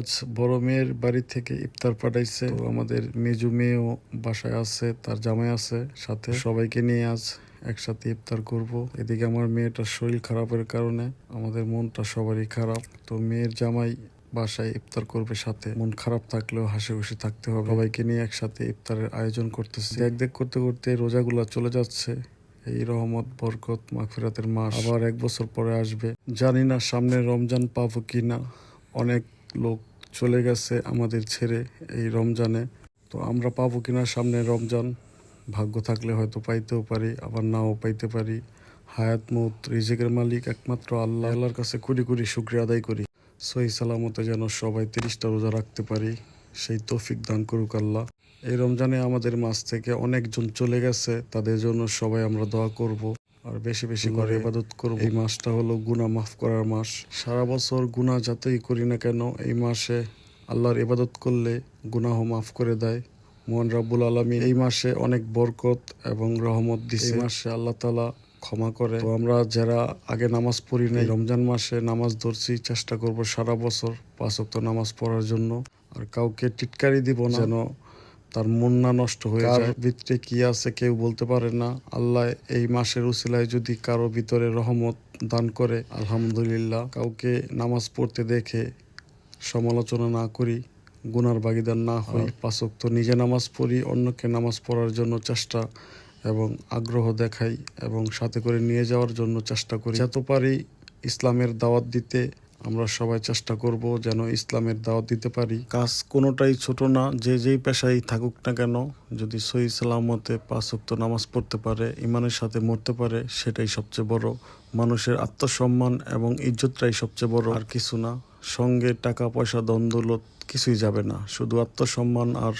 আজ বড় মেয়ের বাড়ি থেকে ইফতার পাঠাইছে। তো আমাদের মেজু মেয়েও বাসায় আছে, তার জামাই আছে। সাথে সবাইকে নিয়ে আজ একসাথে ইফতার করব। এদিকে আমার মেয়েটার শরীর খারাপের কারণে আমাদের মনটা সবারই খারাপ। তো মেয়ের জামাই বাসায় ইফতার করবে সাথে। মন খারাপ থাকলেও হাসি খুশি থাকতে হবে। সবাইকে নিয়ে একসাথে ইফতারের আয়োজন করতেছে। দেখ দেখ করতে করতে রোজাগুলা চলে যাচ্ছে। এই রহমত, বরকত, মাগফিরাতের মাস আবার এক বছর পরে আসবে। জানি না সামনে রমজান পাবো কি না অনেক লোক চলে গেছে আমাদের ছেড়ে এই রমজানে। তো আমরা পাবো কিনা সামনে রমজান, ভাগ্য থাকলে হয়তো পাইতেও পারি, আবার নাও পাইতে পারি। হায়াত মৌত রিজিকের মালিক একমাত্র আল্লাহ। আল্লাহর কাছে কুড়ি কুড়ি শুক্রিয়া আদায় করি। সহি সালামতে যেন সবাই তিরিশটা রোজা রাখতে পারি, সেই তৌফিক দান করুক আল্লাহ। এই রমজানে আমাদের মাছ থেকে অনেকজন চলে গেছে, তাদের জন্য সবাই আমরা দোয়া করব। আর বেশি বেশি করে ইবাদত করব। এই মাসটা হলো গুনাহ মাফ করার মাস। সারা বছর গুনাহ যতই করি না কেন এই মাসে আল্লাহর ইবাদত করলে গুনাহ মাফ করে দেয়। মোহন রাব্বুল আলমী এই মাসে অনেক বরকত এবং রহমত দিছে। এই মাসে আল্লাহ তালা ক্ষমা করে। তো আমরা যারা আগে নামাজ পড়ি নাই রমজান মাসে নামাজ ধরছি চেষ্টা করব সারা বছর পাঁচ ওয়াক্ত নামাজ পড়ার জন্য। আর কাউকে টিটকারি দিব না যেন তার মন না নষ্ট হয়ে যায়। ভিতরে কি আছে কেউ বলতে পারে না। আল্লাহ এই মাসের উসিলায় যদি কারও ভিতরে রহমত দান করে আলহামদুলিল্লাহ। কাউকে নামাজ পড়তে দেখে সমালোচনা না করি গুনার ভাগিদার না হই পাঁচক তো নিজে নামাজ পড়ি অন্যকে নামাজ পড়ার জন্য চেষ্টা এবং আগ্রহ দেখাই এবং সাথে করে নিয়ে যাওয়ার জন্য চেষ্টা করি। যত পারি ইসলামের দাওয়াত দিতে আমরা সবাই চেষ্টা করব যেন ইসলামের দাওয়াত দিতে পারি। কাজ কোনোটাই ছোট না, যে যেই পেশায় থাকুক না কেন, যদি সহি সালামতে পাঁচ ওয়াক্ত নামাজ পড়তে পারে, ইমানের সাথে মরতে পারে, সেটাই সবচেয়ে বড়। মানুষের আত্মসম্মান এবং ইজ্জতটাই সবচেয়ে বড়। আর কিছু না, সঙ্গে টাকা, পয়সা দ্বন্দ্বলত কিছুই যাবে না। শুধু আত্মসম্মান আর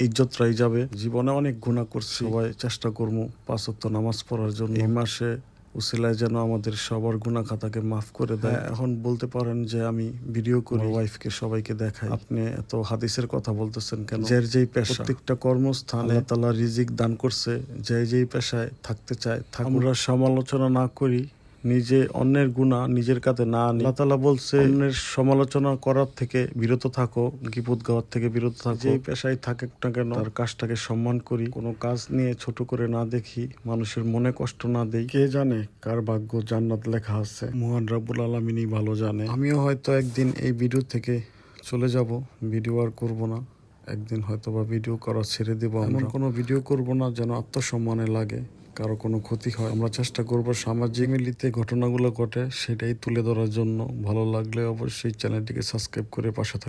ইজ্জতরাই যাবে। জীবনে অনেক গুণা করছি। সবাই চেষ্টা করব পাঁচ ওয়াক্ত নামাজ পড়ার জন্য। এই মাসে উসিলায় যেন আমাদের সবার গুণা খাতাকে মাফ করে দেয়। এখন বলতে পারেন যে আমি ভিডিও করে। ওয়াইফকে সবাইকে দেখাই। আপনি এত হাদিসের কথা বলতেছেন কেন? যার যেই পেশা। প্রত্যেকটা কর্মস্থান তালা রিজিক দান করছে। যে যেই পেশায় থাকতে চায় আমরা সমালোচনা না করি। নিজে অন্যের গুণা নিজের কাছে না আনি আল্লাহ বলছে, অন্যের সমালোচনা করার থেকে বিরত থাকো, গিবত গাওয়ার থেকে বিরত থাকো। যেই পেশায় থাকে না কেন, তার কাজটাকে সম্মান করি। কোনো কাজ নিয়ে ছোট করে না দেখি, মানুষের মনে কষ্ট না দেই। কে জানে কার ভাগ্য জান্নাত লেখা আছে? মোহান রাব্বুল আলমিনই ভালো জানে। আমিও হয়তো একদিন এই ভিডিও থেকে চলে যাব, ভিডিও আর করব না। একদিন হয়তো বা ভিডিও করা ছেড়ে দেবো এমন কোনো ভিডিও করব না যেন আত্মসম্মানে লাগে। কারও কোনো ক্ষতি হয়, আমরা চেষ্টা করব সামাজিক মিলিতে ঘটনাগুলো ঘটে, সেটাই তুলে ধরার জন্য। ভালো লাগলে অবশ্যই চ্যানেলটিকে সাবস্ক্রাইব করে পাশে থাকবে